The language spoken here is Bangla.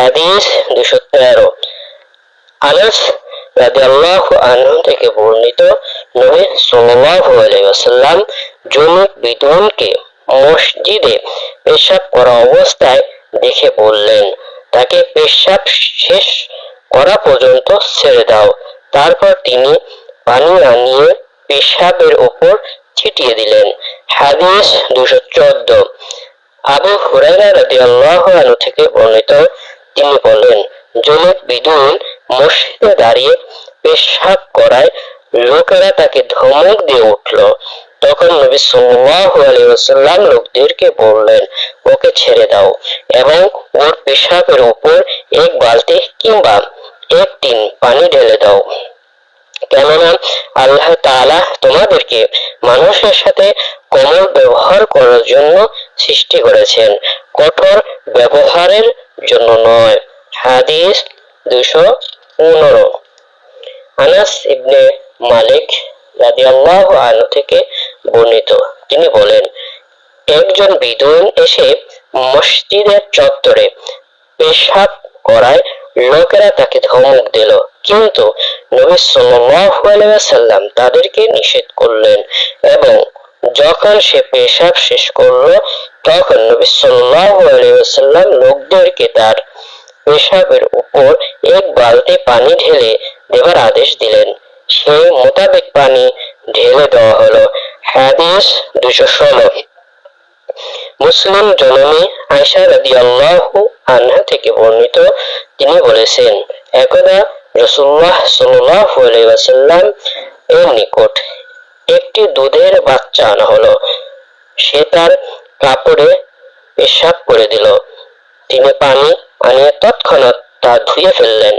হাদিস দুশো তেরো। আনাস রাদিয়াল্লাহু আনহু থেকে বর্ণিত নবী সাল্লাল্লাহু আলাইহি ওয়াসাল্লাম মসজিদে পেশাব করা অবস্থায় দেখে বললেন, তাকে পেশাব শেষ করা পর্যন্ত ছেড়ে দাও। তারপর তিনি পানি আনিয়ে পেশাবের ওপর ছিটিয়ে দিলেন। হাদিস দুশো চোদ্দ। আবু হুরায়রা রাদিয়াল্লাহু আনহু থেকে বর্ণিত তিনি বলেন জুনুব বিদুন মসজিদে দাঁড়িয়ে পেশাব করায় লোকেরা তাকে ধমক দিয়ে উঠল। তখন নবী সাল্লাল্লাহু আলাইহি ওয়াসাল্লাম লোকদেরকে বললেন, ওকে ছেড়ে দাও এবং ওর পেশাবের উপর এক বালতি কিংবা এক টিন পানি ঢেলে দাও। কেননা আল্লাহ তাআলা তোমাদেরকে মানুষের সাথে কোমল ব্যবহার করার জন্য সৃষ্টি করেছেন। কঠোর ব্যবহারের জন্য নয় হাদিস দুশো পনেরো। আনাস ইবনে মালিক রাদিয়াল্লাহু আনহু থেকে বর্ণিত। তিনি বলেন, একজন বিদুইন এসে মসজিদের চত্বরে পেশাব করায় লোকেরা তাকে ধমক দিল। কিন্তু নবী ওয়াসাল্লাম তাদেরকে নিষেধ করলেন এবং যখন সে পেশাব শেষ করল, তখন নবী আলাইহি লোকদেরকে তার পেশাবের উপর এক বালতি পানি ঢেলে দেবার আদেশ দিলেন। সেই মোতাবেক পানি ঢেলে দেওয়া হলো। হাদিস দুশো ষোলো। মুসলিম জননী আয়সা রাদিয়াল্লাহু আনহা থেকে বর্ণিত, তিনি বলেছেন, একদা রসুল্লাহ সাল্লাল্লাহু আলাইহি ওয়াসাল্লাম এর নিকট একটি দুধের বাচ্চা আনা হলো। সে তার কাপড়ে পেশাব করে দিল। তিনি পানি আনিয়ে তৎক্ষণাৎ তা ধুয়ে ফেললেন।